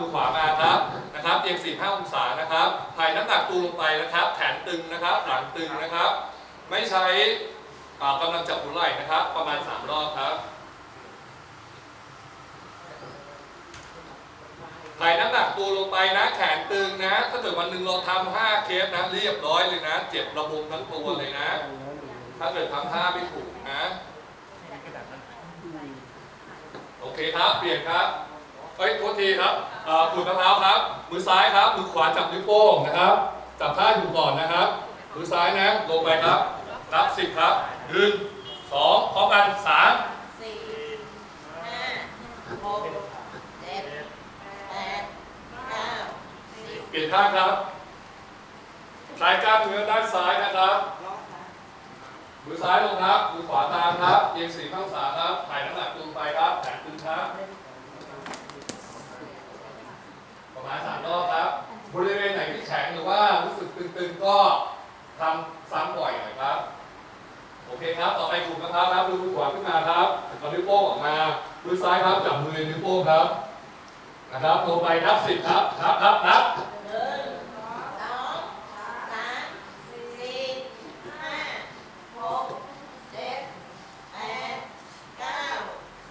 มือขวามาครับนะครับเอียง45 องศานะครับถ่ายน้ำหนักตัวลงไปนะครับ แขนตึงนะครับ หลังตึงนะครับ ไม่ใช้อ่ากำลังจับหัวไหล่นะครับ ประมาณ 3 รอบครับถ่ายน้ำหนักตัวลงไปนะ แขนตึงนะ ถ้าเกิดวันหนึ่งเราทำ5เคสนะ เรียบร้อยเลยนะ เจ็บระบมทั้งตัวเลยนะ ถ้าเกิดทำท่าไม่ถูกนะ โอเคครับ เปลี่ยนครับ เอ้ยโทษทีครับอ่าขูดมะพร้าวครับ มือซ้ายครับ มือขวาจับนิ้วโป้งนะครับ จับท่าอยู่ก่อนนะครับ มือซ้ายนะลงไปครับรับสิบครับหนึ่งสองพร้อมกันสามสี่ห้าหกเจ็ดแปดเก้าสิบเปลี่ยนท่าครับคลายกล้ามเนื้อด้านซ้ายนะครับ มือซ้ายลงครับ มือขวาตามครับเอียงสี่ข้างศาครับถ่ายน้ำหนักตัวลงไปครับ แขนตึงครับ ประมาณสามรอบครับ บริเวณไหนที่แข็งหรือว่ารู้สึกตึงๆก็ทำซ้ำบ่อยหน่อยครับ โอเคครับ ต่อไปกลุ่มนะครับครับดูมือขวาขึ้นมาครับเอานิ้วโป้งออกมา มือซ้าย ครับจับมือนิ้วโป้งครับ นะครับลงไปนับสิบครับนับนับนับหนึ่งสองสามสี่ห้าหกเจ็ดแปดเก้า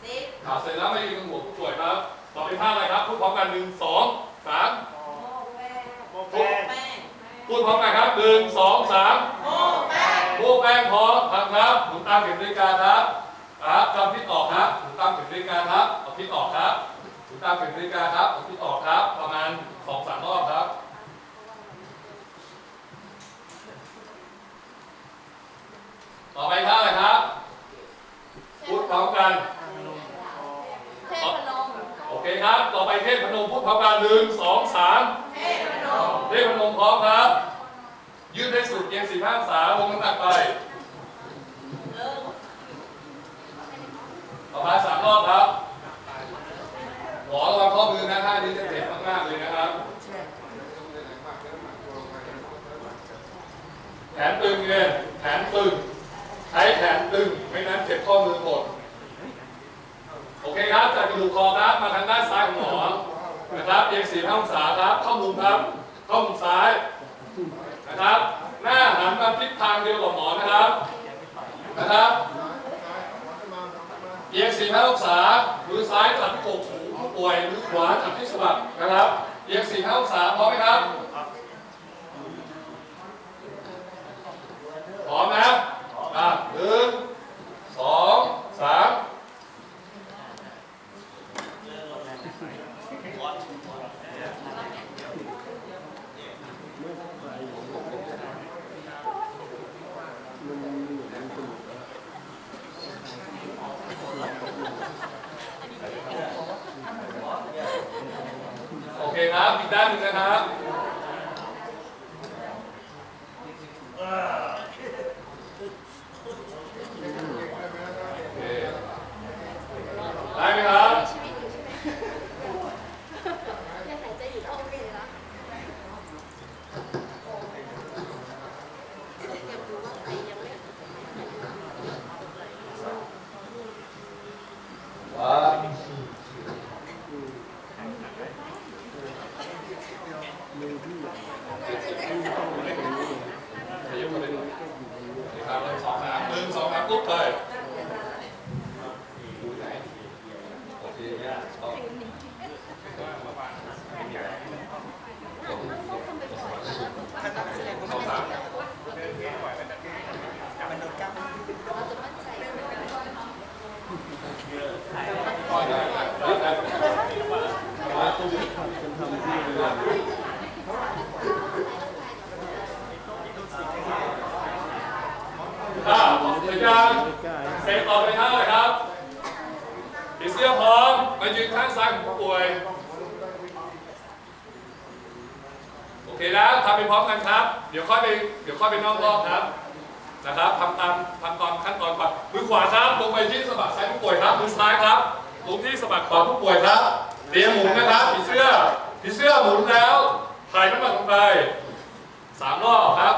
สิบข่าวเสร็จแล้วไม่ยืนหัวผู้ป่วยครับ ต่อไปท่าอะไรครับพูดพร้อมกันหนึ่งสองสามโม่แป้งพูดพร้อมกันครับหนึ่งสองสามโม่แป้งโบ้แป้งพร้อมครับครับหมุนตามเข็มนาฬิกาครับ ครับกำพิษออกครับหมุนตามเข็มนาฬิกาครับเอาพิษออกครับหมุนตามเข็มนาฬิกาครับเอาพิษออกครับ ประมาณสองสามรอบครับต่อไปท่าอะไรครับพูดพร้อมกัน เทพนมโอเคครับ ต่อไปเทพพนมพูดพร้อมกันหนึ่งสองสามเทพนมเทพนมพร้อมครับ ยืดให้สุดเอียงสี่ห้าองศาวงน้ำหนักไป หนึ่ง ต่าสามรอบครับหมอระวังข้อมือนะท่านี้จะเจ็บมากๆเลยนะครับ แขนตึงเนี่ยแขนตึง ใช้แขนตึง ไม่นั้นเจ็บข้อมือหมด โอเคครับ จากกระดูกคอครับ มาทางด้านซ้ายของหมอ นะครับ เอียงสี่ห้าองศาครับ เข้ามุมครับ เข้ามุมซ้าย นะครับ หน้าหันมาทิศทางเดียวกับหมอนะครับ นะครับ เอียงสี่ห้าองศา มือซ้ายจับที่กกหูผู้ป่วย มือขวาจับที่สะบักนะครับ เอียงสี่ห้าองศาพร้อมไหมครับ ครับลงที่สะบักขวาผู้ป่วยครับ เตรียมหมุนนะครับผีเสื้อผีเสื้อหมุนแล้วถ่ายน้ำหนักลงไปสามรอบครับ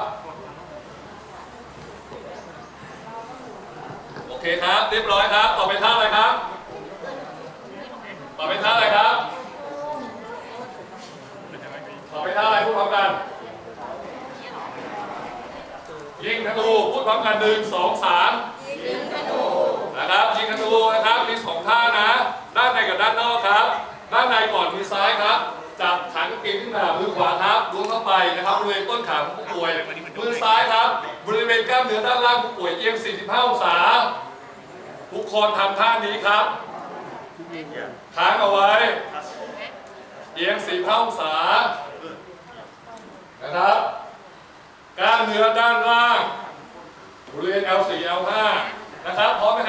โอเคครับ เรียบร้อยครับ ต่อไปท่าอะไรครับ ต่อไปท่าอะไรครับ ต่อไปท่าอะไรพูดพร้อมกัน ยิงธนูพูดพร้อมกันหนึ่งสองสามนะครับยิงธนูนะครับ มีสองท่านะ ด้านในกับด้านนอกครับ ด้านในก่อนมือซ้ายครับ จับขันกางเกงขึ้นมามือขวาครับล้วงเข้าไปนะครับบริเวณต้นขาของผู้ป่วย มือซ้ายครับ บริเวณกล้ามเนื้อด้านล่างผู้ป่วยเอียง 45 องศา ทุกคนทำท่านี้ครับค้างเอาไว้ เอียง 45 องศา นะครับ กล้ามเนื้อด้านล่างบริเวณ L4 L5 นะครับ พร้อมไหมครับ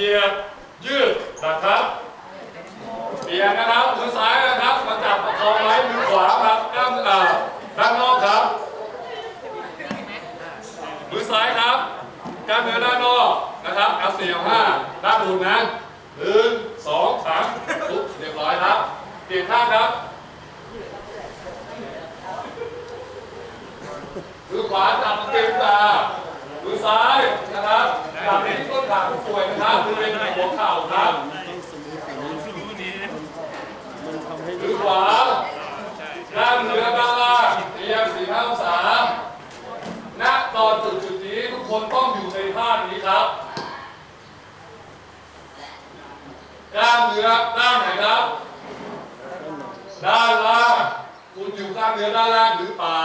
ยียดเหยียดยืดนะครับเปลี่ยนนะครับมือซ้ายนะครับมาจับประคองไว้มือขวาครับกล้ามอ่าด้านนอกครับ มือซ้ายครับกล้ามเนื้อด้านนอกนะครับ L4 L5 ด้านบนนะหนึ่งสองสามปุ๊บเรียบร้อยครับเปลี่ยนท่าครับมือขวาจับกางเกงตา มือซ้ายนะครับจับไปที่ต้นขาผู้ป่วยนะครับบริเวณหัวเข่าครับมือขวาด้านเนื้อด้านล่างเอียงสี่ห้าองศาณตอนจุดจุดนี้ทุกคนต้องอยู่ในท่านี้ครับกล้ามเนื้อด้านไหนครับ ด้านล่างคุณอยู่กล้ามเนื้อด้านล่างหรือเปล่า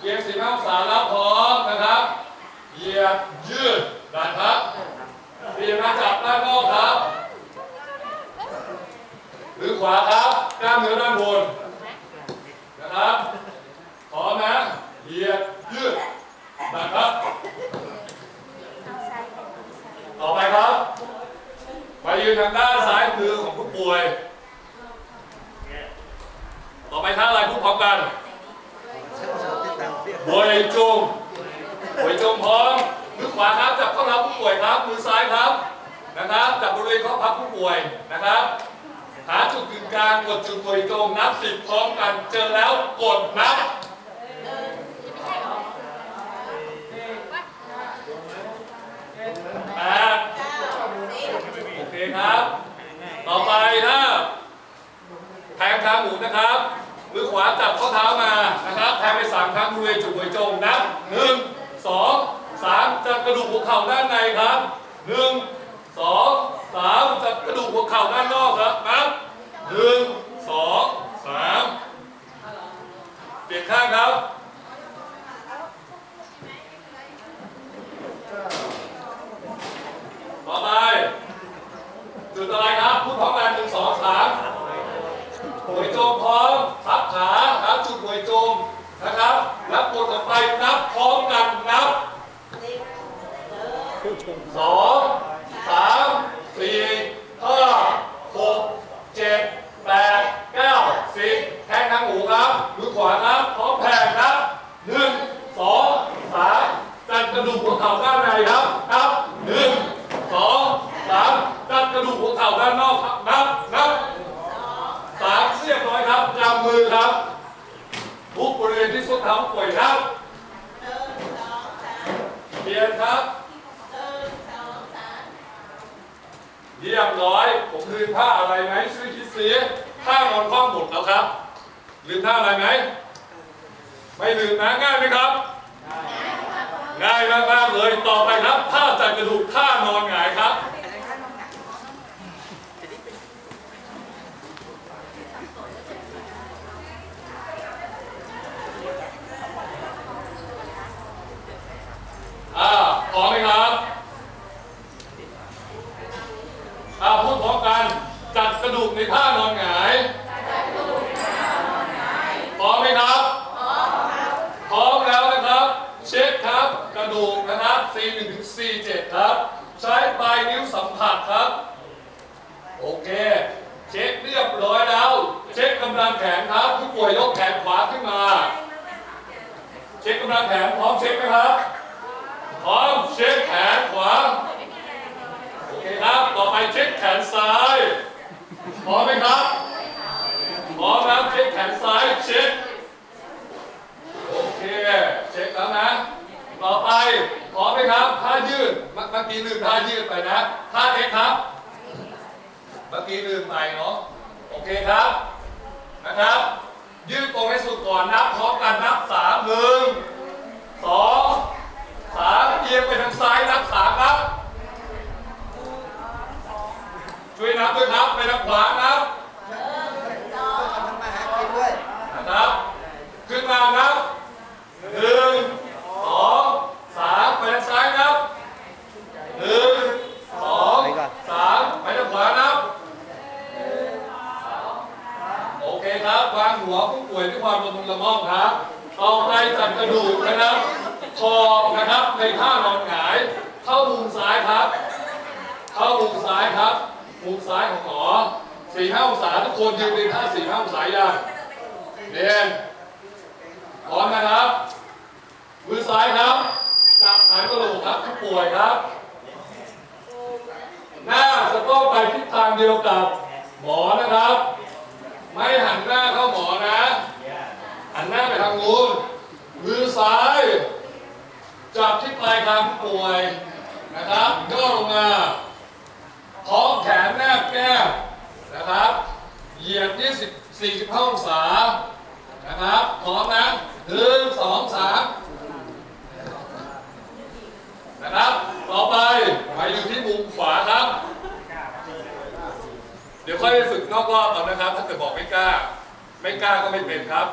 เกียงสิบห้าองศาแล้วพร้อม ยียดยืดนะครับเตรียมมาจับด้านนอกครับ หรือขวาครับกล้ามเนื้อด้านบนนะครับพร้อมนะเหยียดยืดนะครับ ต่อไปครับมายืนทางด้านซ้ายมือของผู้ป่วย ต่อไปท่าอะไรพูดพร้อมกันบวยจงบวยจงพร้อม มือขวาครับจับข้อเท้าผู้ป่วยครับ มือซ้ายครับนะครับจับบริเวณข้อพับผู้ป่วยนะครับ หาจุดกึ่งกลางกดจุดบวยจงนับสิบพร้อมกันเจอแล้วกดนับแปดโอเคครับ ต่อไปถ้าแทงขาหมูนะครับ มือขวาจับข้อเท้ามานะครับแทงไปสามครั้งบริเวณจุดหัวโจงนับหนึ่งสอง สามจับกระดูกหัวเข่าด้านในครับหนึ่งสองสามจับกระดูกหัวเข่าด้านนอกครับนับหนึ่งสองสามเปลี่ยนข้างครับต่อไปจุดอะไรครับพูดพร้อมกันหนึ่งสองสามหวยโจมพร้อมพับขาครับจุดหวยโจมนะครับ แล้วกดออไปนับพร้อมกันนับ สองสามสี่ห้าหกเจ็ดแปดเก้าสิบแทงทางหูครับมือขวาครับพร้อมแทงครับหนึ่งสองสามจัดกระดูกหัวเข่าด้านในครับนับหนึ่งสองสามจัดกระดูกหัวเข่าด้านนอกครับนับนับสามเรียบร้อยครับจำมือครับทุกบริเวณที่ส้นเท้าป่วยครับเปลี่ยนครับ เยี่ยมร้อย ผมลืมท่าอะไรไหมช่วยคิดสิท่านอนคว่ำหมดแล้วครับ ลืมท่าอะไรไหม ไม่ลืมนะง่ายไหมครับ ง่ายมากๆเลย ต่อไปครับท่าจัดกระดูกท่านอนหงายครับอ่าพร้อมไหมครับ อ่าพูดพร้อมกันจัดกระดูกในท่านอนหงายพร้อมไหมครับพร้อมแล้วนะครับ เช็คครับกระดูกนะครับ45 C1 ถึง C7 ครับ ใช้ปลายนิ้วสัมผัสครับ โอเค เช็คเรียบร้อยแล้ว เช็คกำลังแขนครับผู้ป่วยยกแขนขวาขึ้นมา เช็คกำลังแขนพร้อมเช็คไหมครับพร้อมเช็คแขนขวาโอเคครับ ต่อไปเช็คแขนซ้ายพร้อมไหมครับพร้อมครับเช็คแขนซ้ายเช็คโอเคเช็คแล้วนะ ต่อไปพร้อมไหมครับท่ายืดเมื่อเมื่อกี้ลืมท่ายืดไปนะท่าเอ็กครับ เมื่อกี้ลืมไปเนาะโอเคครับนะครับยืดตรงให้สุดก่อนนับพร้อมกันนับสามหนึ่งสองสามเอียงไปทางซ้ายนับสามครับ ช่วยนับด้วยครับไปทางขวานับทำมาหากินด้วยนะ ครับ ขึ้นมานับหนึ่งสองสามไปทางซ้ายนับหนึ่งสองสามไปทางขวานับ โอเคครับวางหัวผู้ป่วยด้วยความระมุนละม่อมครับต่อไปจับกระดูกนะครับคอนะครับในท่านอนหงาย เข้ามุมซ้ายครับ เข้ามุมซ้ายครับ มุมซ้ายของหมอสี่ห้าองศาทุกคนยืนในท่าสี่ห้าองศาอย่างเรียนพร้อมนะครับ มือซ้ายครับ จับหางกระโหลกครับผู้ป่วยครับ หน้าจะต้องไปทิศทางเดียวกับหมอนะครับ ไม่หันหน้าเข้าหมอนะ หันหน้าไปทางนู้นมือซ้าย จับที่ปลายคางผู้ป่วยนะครับย่อลงมาท้องแขนแนบแก้มนะครับ เหยียด ที่10 45องศานะครับพร้อมนะหนึ่งสองสามนะครับ ต่อไปไปอยู่ที่มุมขวาครับ เดี๋ยวค่อยไปฝึกนอกรอบเอานะครับ ถ้าเกิดบอกไม่กล้า ไม่กล้าก็ไม่เป็นครับ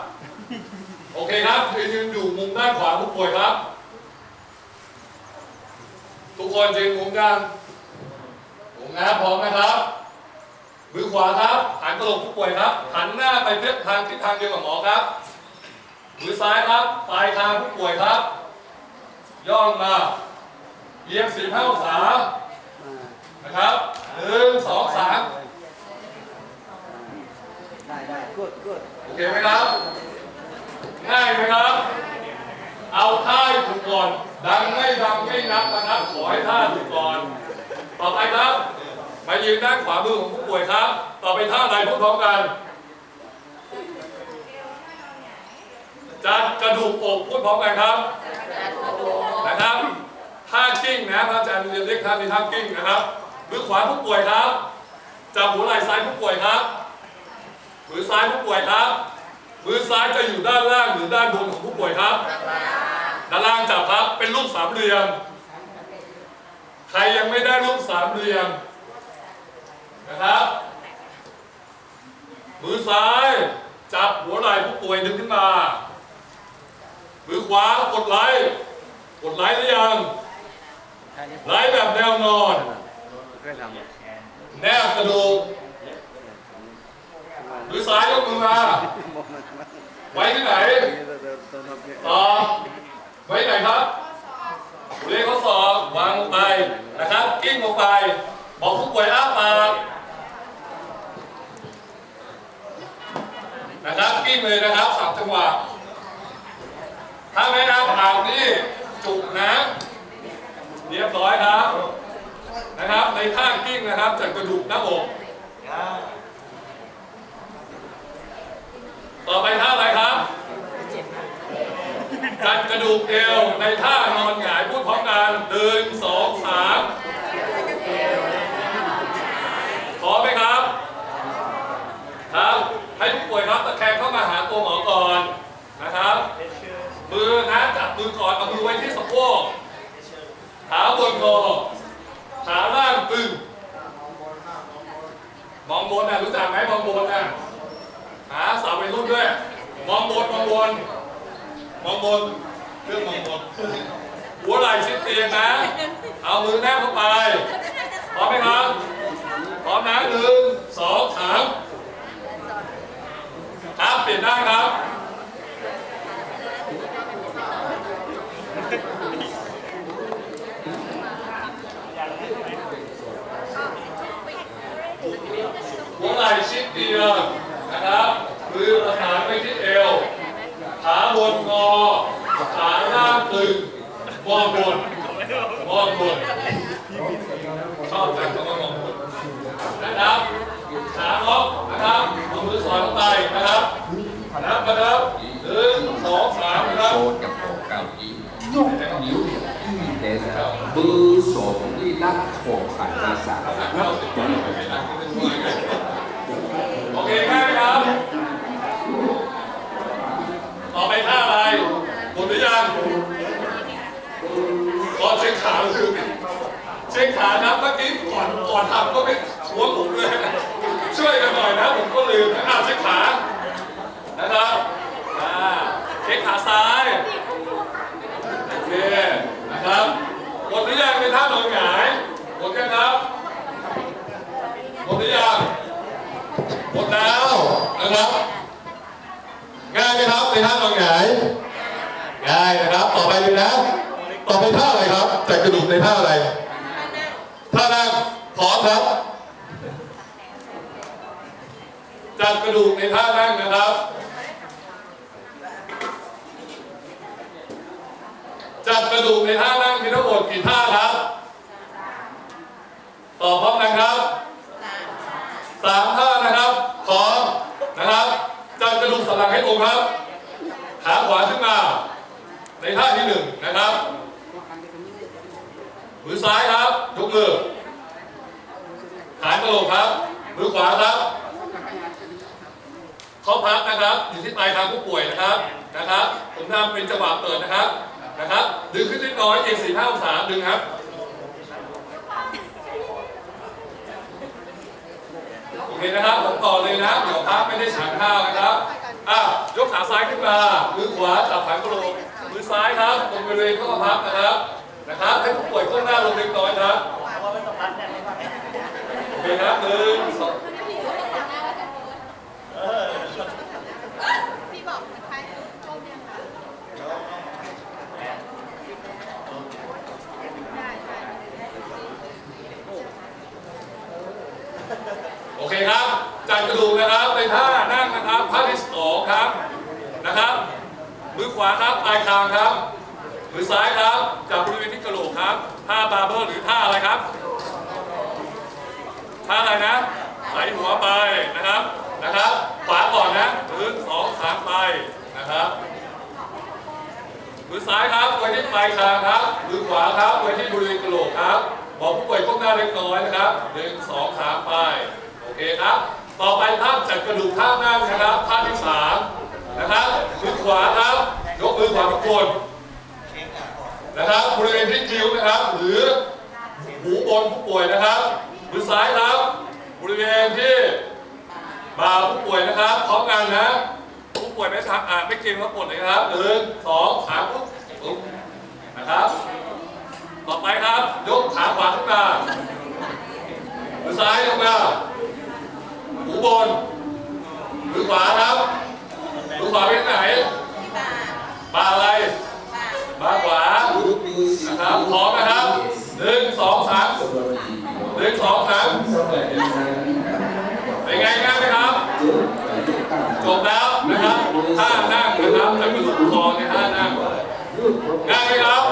โอเคครับยืนอยู่มุมด้านขวาผู้ป่วยครับ ทุกคนยืนมุมด้านมุมนะพร้อมนะครับ มือขวาครับ หันกระโหลกผู้ป่วยครับ หันหน้าไปทิศทางทิศทางเดียวกับหมอครับ มือซ้ายครับ ปลายคางผู้ป่วยครับ ย่อลงมาเอียงสี่ห้าองศานะครับหนึ่งสองสามได้ได้กูดกูดโอเคไหมครับ ง่ายไหมครับ เอาท่าให้ถูกก่อน ดังไม่ดังไม่นับนะครับ ขอให้ท่าถูกก่อน ต่อไปครับมา ยืนด้านขวามือของผู้ป่วยครับ ต่อไปท่าอะไรพูดพร้อมกัน จัดกระดูกอกพูดพร้อมกันครับ นะครับท่ากิ้งนะพระอาจารย์เรียนเรียกท่าในท่ากิ้งนะครับ มือขวาผู้ป่วยครับ จับหัวไหล่ซ้ายผู้ป่วยครับ มือซ้ายผู้ป่วยครับ มือซ้ายจะอยู่ด้านล่างหรือด้านบนของผู้ป่วยครับ ด้านล่างจับครับ เป็นรูปสามเหลี่ยม ใครยังไม่ได้รูปสามเหลี่ยม นะครับ มือซ้าย จับหัวไหล่ผู้ป่วยดึงขึ้นมา มือขวากดไหลค์กดไหลค์หรือยังท่านี้ไลค์แบบแนวนอน แนบกระดูกมือซ้ายยกมือมา ไว้ที่ไหนต่อไว้ไหนครับบริเวณข้อศอกวางลงไปนะครับ กิ้งลงไป บอกผู้ป่วยอ้าปาก นะครับกิ้งเลยนะครับสามจังหวะถ้าไม่อ้าปากนี่จุกนะ เรียบร้อยครับ นะครับ ในท่ากิ้งนะครับจัดกระดูกหน้าอกต่อไปท่าอะไรครับจัดกระดูกเอวในท่านอนหงายพูดพร้อมกันหนึ่งสองสามพร้อมไหมครับ ครับ ให้ผู้ป่วยครับตะแคงเข้ามาหาตัวหมอก่อนนะครับมือนะจับมือก่อนเอามือไว้ที่สะโพกขาบนคอขาล่างตึงมองบนนะรู้จักไหมมองบนนะหาสาววัยรุ่นด้วยมองบนมองบนมองบนเรื่องมองบนหัวไหล่ชิดเตียงนะ เอามือแนบเข้าไปพร้อมไหมครับพร้อมนะหนึ่งสองสาม ครับเปลี่ยนหน้าครับ หัวไหล่ชิดเดียวนะครับมือประสานไปที่เอว ขาบนงอ ขาล่างตึงมองบนมองบนชอบแต่งตัวมองบนนะครับ ขาล็อกนะครับเอามือสอดลงไปนะครับนับนะครับหนึ่งสองสามนะครับโซนกับโกาอียกนิ้วที่เด่นมือสองที่นักโขกขันภาษานับจนโอเคง่ายไหมครับ ต่อไปท่าอะไรหมดหรือยังก็เช็คขาคือเช็คขาครับเมื่อกี้ก่อนก่อนทำก็ไม่หัวผมเลยน นะผมก็ลืมนะอ้าวเช็คขานะครับอ่าเช็คขาซ้ายโอเคนะครับหมดหรือยังในท่านอนหงายหมดยังครับหมดหรือยังหมดแล้วนะครับง่ายไหมครับในท่านอนหงายง่ายนะครับต่อไปเลยนะต่อไปท่าอะไรครับจัดกระดูกในท่าอะไรท่านั่งพร้อครับ จัดกระดูกในท่านั่งนะครับจัดกระดูกในท่านั่งมีทั้งหมดกี่ท่าครับตอบพร้อมกันครับสามท่านะครับพร้อมนะครับจัดกระดูกสันหลังให้ตรงครับ ขาขวาขึ้นมาในท่าที่หนึ่งนะครับมือซ้ายครับยกมือหางกระโหลกครับ มือขวาครับ ข้อพับนะครับ อยู่ที่ปลายทางผู้ป่วยนะครับนะครับ ผมทำเป็นจังหวะเปิดนะครับนะครับ ดึงขึ้นนิดน้อยเอียงสี่ห้าองศาดึงครับโอเคนะครับผมต่อเลยนะเดี๋ยวพักไม่ได้ฉันข้าวนะครับอะยกขาซ้ายขึ้นมามือขวาจับหางกระโหลกมือซ้ายครับตรงบริเวณข้อพับนะครับนะครับให้ผู้ป่วยก้มหน้าลงเล็กน้อยครับโอเคครับหนึ่งสอง พี่บอกมันใครชมยังคะได้ใช่ โอเคครับ จัดกระดูกนะครับในท่านั่งนะครับท่าที่สองครับนะครับมือขวาครับปลายคางครับมือซ้ายครับจับบริเวณที่กระโหลกครับท่าบาร์เบอร์หรือท่าอะไรครับท่าอะไรนะใส่หัวไปนะครับนะครับขวาก่อนนะหนึ่งสองสามไปนะครับมือซ้ายครับไว้ที่ปลายคางครับมือขวาครับไว้ที่บริเวณกระโหลกครับบอกผู้ป่วยก้มหน้าเล็กน้อยนะครับหนึ่งสองสามไปโอเคครับ ต่อไปท่าจัดกระดูกท่านั่งนะครับท่าที่สามนะครับมือขวาครับยกมือขวาทุกคนนะครับบริเวณที่คิ้วนะครับ หรือหูบนผู้ป่วยนะครับมือซ้ายครับบริเวณที่บ่าผู้ป่วยนะครับพร้อมกันนะผู้ป่วยไม่ทักอ่านไม่เก่งทั้งหมดเลยครับหนึ่งสองสามปุ๊บปุ๊บนะครับ ต่อไปครับยกขาขวาขึ้นมามือซ้ายยกมา บนมือขวาครับมือขวาไปที่ไหนบ่าอะไรบ่าขวานะครับพร้อมนะครับหนึ่งสองสามหนึ่งสองสามเป็นไงง่ายไหมครับ จบแล้วนะครับท่านั่งนะครับจะกระดูกคอในท่านั่งง่ายไหมครับ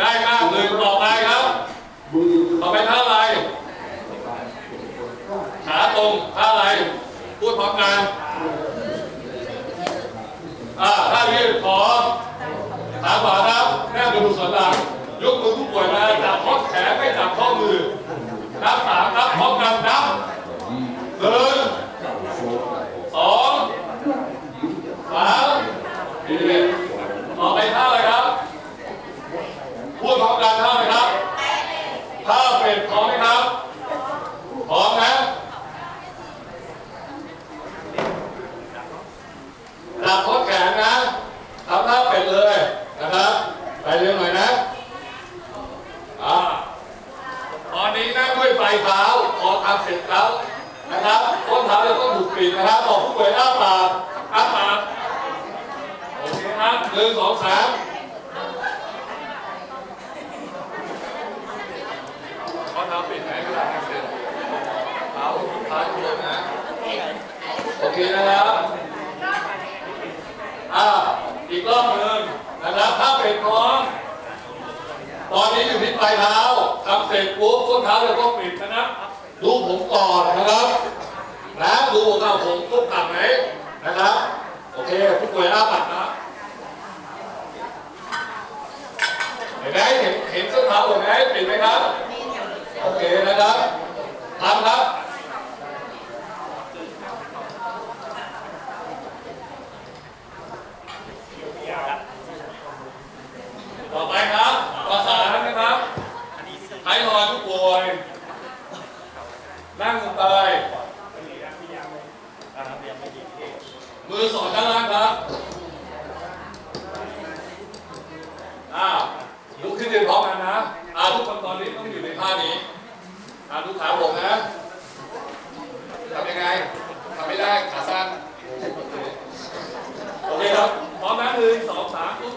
ง่ายมากเลยต่อไปครับ ต่อไปท่าอะไร ขา ถ้าอะไร พูดพร้อมกันอ่าท่ายืดพร้อมขาขวาครับแนบกระดูกสันหลังยกมือผู้ป่วยมาจับข้อแขนไม่จับข้อมือนับสามครับพร้อมกันนับหนึ่ง สองสามสี่ต่อไปท่าอะไรครับ พูดพร้อมกันท่าอะไรครับท่าเป็ดพร้อมไหมครับ พร้อมนะจับข้อแขนนะทำท่าเป็ดเลยนะครับ ไปเร็วหน่อยนะอ่าตอนนี้นั่งด้วยปลายเท้าพอทำเสร็จแล้ว นะครับต้นเท้าจะต้องถูกปีกนะครับบอกผู้ป่วยอ้าปากอ้าปากโอเคครับหนึ่งสองสามข้อเท้าปิดไหมเวลาทำเสร็จเท้าเท้าถูกนะโอเคนะครับอ่า อีกรอบหนึ่งนะครับ ถ้าเป็นพร้อม ตอนนี้อยู่ที่ปลายเท้าทำเสร็จปุ๊บส้นเท้าเราก็ปิด นะครับ ดูผมก่อนนะครับ นะดูผมเอาผมทุกต่ำไหมนะครับ โอเคผู้ป่วยอ้าปากนะเห็นไหมเห็นเห็นส้นเท้าผมไหมปิดไหมครับ โอเคนะครับทำครับต่อไปครับประสานนะครับไทยรอยผู้ป่วย นั่งลงไปมือสอดด้านล่างครับ อ้าวลุกขึ้นยืนพร้อมกันนะอ่าทุกคนตอนนี้ต้องอยู่ในท่านี้อ่าดูขาผมนะทำยังไงทำไม่ได้ขาสั้นโอเคครับ พร้อมนะหนึ่งสองสามปุ๊บ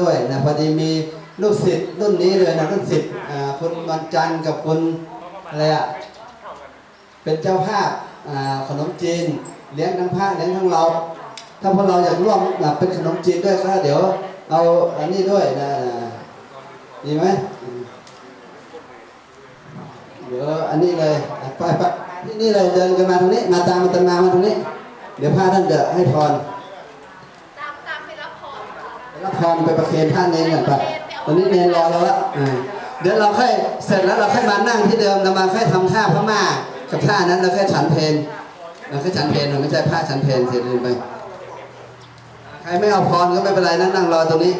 ด้วยนะพอดีมีลูกศิษย์รุ่นนี้เลยนะรุ่นศิษย์คุณวันจันทร์กับคุณอะไรอะเป็นเจ้าภาพอ่าขนมจีน เลี้ยงทั้งพระเลี้ยงทั้งเรา ถ้าพวกเราอยากร่วมเป็นขนมจีนด้วยก็เดี๋ยวเอาอันนี้ด้วยนะดีไหมเดี๋ยวอันนี้เลยไปไปที่นี่เลยเดินกันมาตรงนี้ มาตามมาตามมามาตรงนี้ เดี๋ยวพระท่านจะให้พร ตามตามไปรับพร พรไปประเคนท่านเนรก่อนไปตอนนี้เนรรอแล้วละอ่าเดี๋ยวเราค่อยเสร็จแล้วเราค่อยมานั่งที่เดิมเรามาค่อยทำท่าพม่ากับท่านั้นเราค่อยฉันเพนเราค่อยฉันเพนเราไม่ใช่ผ้าฉันเพนเสร็จเลยไปใครไม่เอาพรก็ไม่เป็นไรนะนั่งรอตรงนี้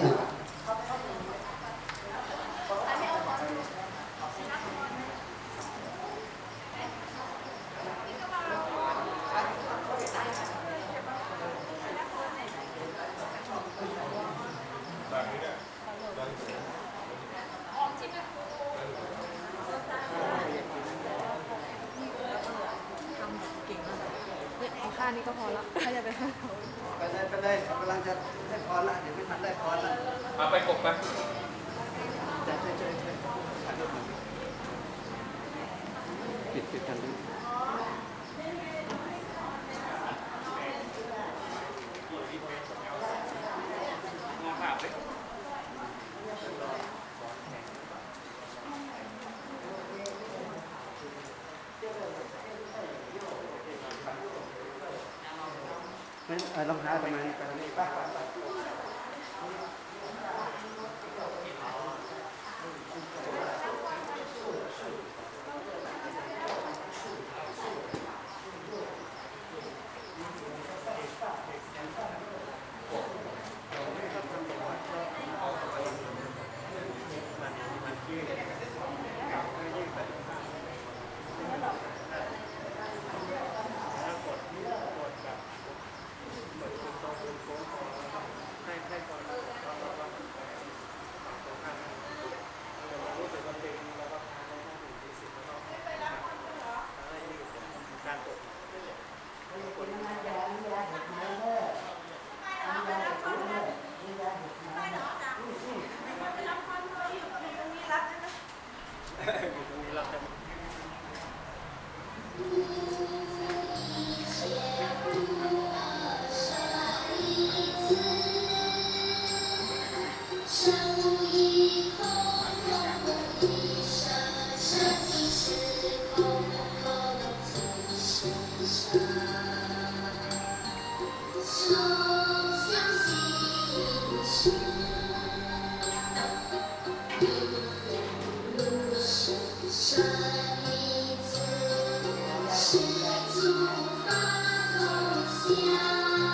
เก่งมากเนี่ยเอาค่านี้ก็พอละถ้าจะไปให้เขา ไปเลยไปเลยกำลังจะให้พรละเดี๋ยวไม่ทันได้พรละ มาไปกบไปจะช่วยช่วยช่วยปิดปิดกัน 怒发东乡。